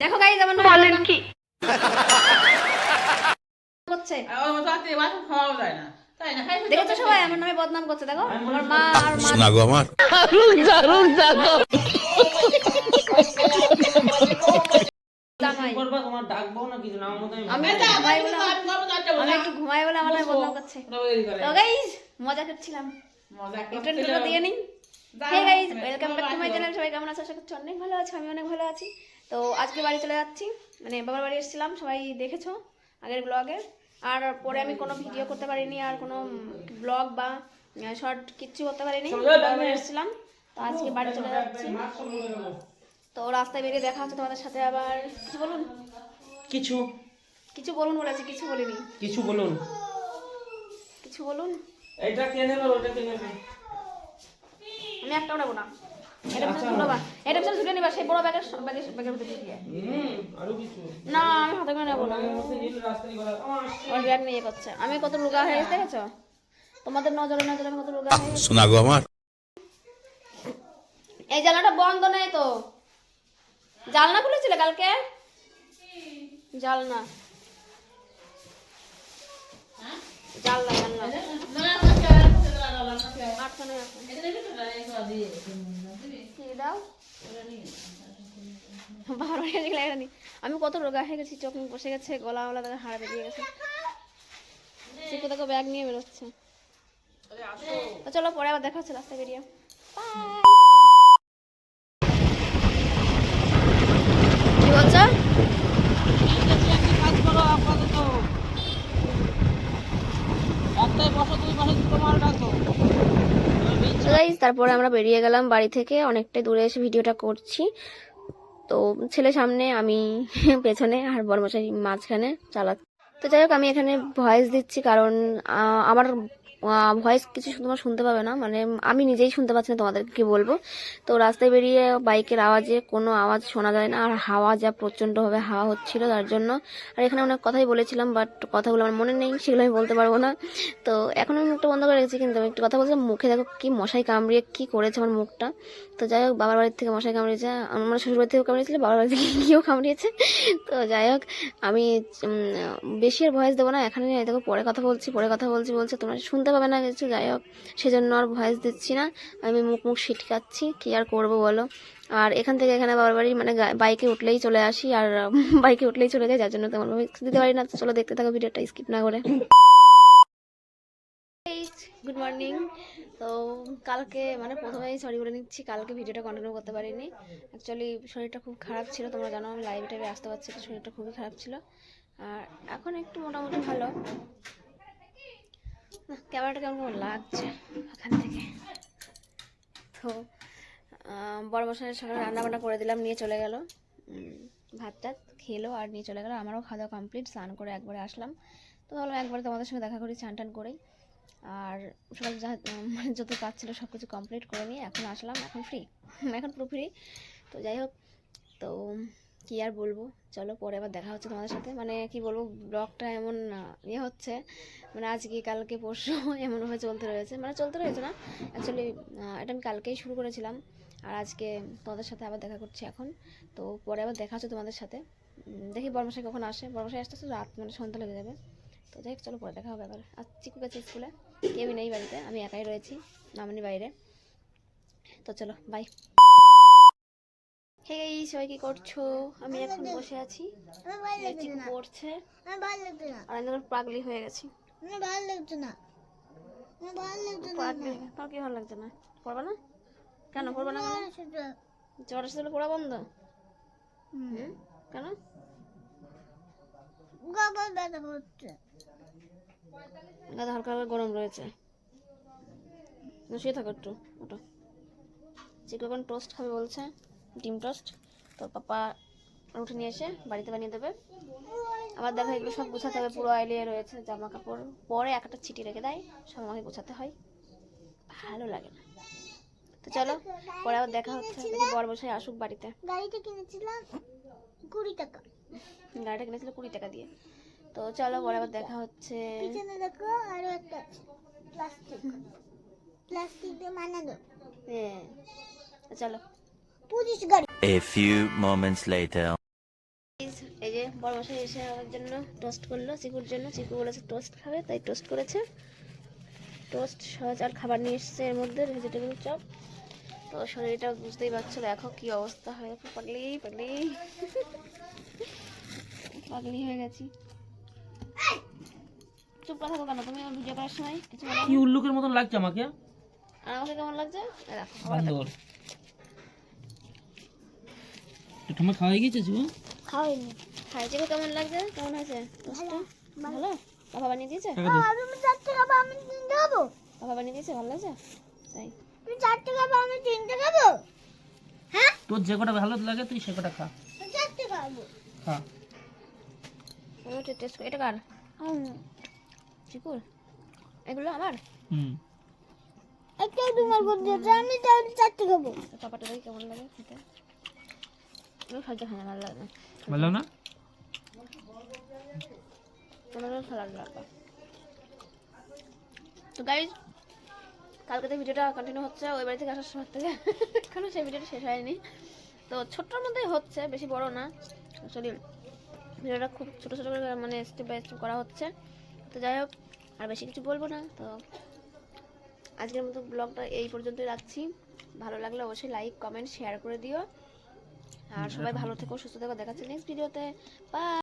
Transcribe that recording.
দেখো গাইজ আমার নাম বলেন কি? করছে দেখেছ সবাই আমার নামে বদনাম করছে দেখো? আমার মা আর মা শোনা গো আমার। মজা করছিলাম। দিয়ে নিন। Hey guys welcome back to my channel সবাই কেমন আছো? আশা করছি অনেক ভালো আছো আমি অনেক ভালো আছি। তো আজকে বাড়ি চলে যাচ্ছি। মানে বাবার বাড়ি এসেছিলাম সবাই দেখেছ আগের ব্লগে আর পরে আমি কোনো ভিডিও করতে পারিনি আর কোনো ব্লগ বা শর্ট কিচ্ছু করতে পারিনি। এসেছিলাম তো আজকে বাড়ি চলে যাচ্ছি। তো রাস্তায় বেরিয়ে দেখা হচ্ছে তোমাদের সাথে আবার। কিছু বলুন? কিছু। কিছু বলুন বলেছি কিছু বলিনি। কিছু বলুন। কিছু বলুন? এটা কে নেবে ওটা কে নেবে? আমি একটা উঠাবো না। এটা পিছনে ঝুলাবা এটা পিছনে ঝুলে নিবা সেই বড় ব্যাগের ব্যাগের ব্যাগের ভিতরে দিয়ে আরও কিছু না আমি হাতে করে নেব না ওর ব্যাগ নিয়ে করছে আমি কত রোগা হয়ে গেছে দেখেছ তোমাদের নজরে নজরে আমি কত রোগা হয়ে গেছি শোনা গো আমার এই জানলাটা বন্ধ নেই তো জানলা খুলেছিলে কালকে জানলা জানলা জানলা আমি কত রোগা হয়ে গেছি, চোখ বসে গেছে, গলা গলা তাদের হাড় বেরিয়ে গেছে। ব্যাগ নিয়ে বেরোচ্ছে। চলো পরে আবার দেখা হচ্ছে, রাস্তায় বেরিয়ে কি বলছো? আপাতত। রাখো গাইজ তারপরে আমরা বেরিয়ে গেলাম বাড়ি থেকে। অনেকটাই দূরে এসে ভিডিওটা করছি। তো ছেলে সামনে, আমি পেছনে আর বড়মশাই মাঝখানে চালাচ্ছি। তো যাই হোক, আমি এখানে ভয়েস দিচ্ছি কারণ আমার ভয়েস কিছু তোমার শুনতে পাবে না। মানে আমি নিজেই শুনতে পাচ্ছি না তোমাদেরকে কি বলব। তো রাস্তায় বেরিয়ে বাইকের আওয়াজে কোনো আওয়াজ শোনা যায় না, আর হাওয়া যা প্রচণ্ডভাবে হাওয়া হচ্ছিল তার জন্য। আর এখানে অনেক কথাই বলেছিলাম বাট কথাগুলো আমার মনে নেই, সেগুলো আমি বলতে পারব না। তো এখন আমি মুখটা বন্ধ করে রেখেছি, কিন্তু আমি একটু কথা বলছিলাম, মুখে দেখো কি মশাই কামড়িয়ে কি করেছে আমার মুখটা। তো যাই হোক, বাবার বাড়ির থেকে মশাই কামড়িয়েছে, আমার শ্বশুর বাড়ি থেকেও কামড়িয়েছিল, বাবার বাড়ি থেকে গিয়েও কামড়িয়েছে। তো যাই হোক, আমি বেশি আর ভয়েস দেবো না, এখানে দেখো পরে কথা বলছি, পরে কথা বলছি, বলছে তোমরা শুনতে পাবে না কিছু, যাই হোক। সেজন্য আর ভয়েস দিচ্ছি না। আমি মুখ মুখ ছিটকাচ্ছি। কি আর করব বলো? আর এখান থেকে এখানে বাবার বাড়ি মানে বাইকে উঠলেই চলে আসি। আর বাইকে উঠলেই চলে যাই, যার জন্য তেমন দিতে পারি না। তো চলো দেখতে থাকো ভিডিওটা, স্কিপ না করে। গুড মর্নিং তো কালকে মানে প্রথমেই সরি বলে নিচ্ছি, কালকে ভিডিওটা কন্টিনিউ করতে পারিনি। অ্যাকচুয়ালি শরীরটা খুব খারাপ ছিল, তোমরা জানো, আমি লাইভ টাইভে আসতে পারছি না শরীরটা খুবই খারাপ ছিল। আর এখন একটু মোটামুটি ভালো। ক্যামেরাটা কেমন লাগছে? এখান থেকে। তো বড় মশাইয়ের সকালে রান্না বান্না করে দিলাম, নিয়ে চলে গেল। ভাত টাত খেলো আর নিয়ে চলে গেলো। আমারও খাওয়া দাওয়া কমপ্লিট স্নান করে একবারে আসলাম। তো ভাবলাম একবারে তোমাদের সঙ্গে দেখা করি চান টান করেই। আর সকালে যা মানে যত কাজ ছিল সব কিছু কমপ্লিট করে নিয়ে এখন আসলাম। এখন ফ্রি এখন পুরো ফ্রি তো যাই হোক, তো কি আর বলব? চলো পরে আবার দেখা হচ্ছে তোমাদের সাথে। মানে কি বলব ব্লগটা এমন ইয়ে হচ্ছে মানে আজকে, কালকে, পরশু এমনভাবে চলতে রয়েছে। মানে চলতে রয়েছে না অ্যাকচুয়ালি এটা আমি কালকেই শুরু করেছিলাম। আর আজকে তোমাদের সাথে আবার দেখা করছি এখন। তো পরে আবার দেখা হচ্ছে তোমাদের সাথে। দেখি বর্মশাই কখন আসে। বর্মশাই আসতে আসতে রাত মানে সন্ধ্যা লেগে যাবে। তো যাই চলো পরে দেখা হবে আবার। আর চিকু গেছে স্কুলে। কেউই নেই বাড়িতে, আমি একাই রয়েছি নামনি বাইরে। তো চলো বাই হে এই সবাই কি করছ? আমি এখন বসে আছি। চিকু পড়ছে? আর আমি পাগলি হয়ে গেছি। ভালো লাগছে না ভালো তোমার কি ভালো লাগছে না? পড়বা না? কেন, পড়বা না কেন? জ্বর আসলে পড়া বন্ধ? হুম কেন? গবর ব্যথা করছে গাদা হালকা হালকা গরম রয়েছে। শুয়ে থাকো একটু ওটা চিকু এখন টোস্ট খাবে বলছে। ডিম টোস্ট। তো পাপা উঠে নিয়ে এসে বাড়িতে বানিয়ে দেবে। আবার দেখো এগুলো সব গুছাতে হবে পুরো আইলিয়ে রয়েছে জামা কাপড় পরে একটা ছিটি রেখে দেয় সব আমাকে গোছাতে হয়। ভালো লাগে না। তো চলো পরে আবার দেখা হচ্ছে। বর বসে আসুক বাড়িতে। গাড়িটা কিনেছিলাম কুড়ি টাকা। গাড়িটা কিনেছিল কুড়ি টাকা দিয়ে। তো চলো পরে আবার দেখা হচ্ছে। পিছনে দেখো আরও একটা প্লাস্টিক। প্লাস্টিক দিয়ে হ্যাঁ। চলো। পুলিশ গাড়ি। A few moments later. এই যে বড় মশাই এসে আমার জন্য টোস্ট করল চিকুর জন্য। চিকু বলেছে টোস্ট খাবে তাই টোস্ট করেছে। টোস্ট সহজ আর খাবার নিয়ে এসছে এর মধ্যে ভেজিটেবল চপ তো শরীরটা বুঝতেই পারছ দেখো কি অবস্থা হয়ে। গেছে পাগলি পাগলি। পাগলি হয়ে গেছি। চুপ কথা থাকো কেন? তুমি আমার ভিডিও করার সময় কিছু কি উল্লুকের মতন লাগছে আমাকে? আর আমাকে কেমন লাগছে? দেখো। বান্দর তোমার খাওয়া হয়ে গেছে শিবু খাওয়াইনি। খাই চিকু কেমন লাগছে? কেমন হয়েছে? টোস্টটা ভালো। বাবা বানিয়ে দিয়েছে? টাকা আমি চারটে খাব আমি তিনটে খাব বাবা বানিয়ে দিয়েছে ভালো লাগছে? তাই। তুমি চারটে খাব আমি তিনটে খাব হ্যাঁ? তোর যে কটা ভালো লাগে তুই সে কটা খা। আমি চারটে খাব খা। একটু টেস্ট করি এটা কার? চিকুর এগুলো আমার? হুম। একটা তোমার করতে আমি তাহলে চারটে খাব পাপাটা দেখি কেমন লাগে খেতে। আমি খাইতে খাই না ভালো লাগে না ভালো না আমার ভালো লাগবে তো গাইজ কালকে তো ভিডিওটা কন্টিনিউ হচ্ছে ওই বাড়ি থেকে আসার সময় থেকে। এখনও সেই ভিডিওটা শেষ হয়নি। তো ছোট্টর মধ্যেই হচ্ছে বেশি বড় না। আসলে ভিডিওটা খুব ছোটো ছোটো করে মানে স্টেপ বাই স্টেপ করা হচ্ছে। তো যাই হোক আর বেশি কিছু বলব না। তো আজকের মতো ব্লগটা এই পর্যন্তই রাখছি। ভালো লাগলে অবশ্যই লাইক কমেন্ট শেয়ার করে দিও। আর সবাই ভালো থেকো সুস্থ থেকো দেখাচ্ছে নেক্সট ভিডিওতে বা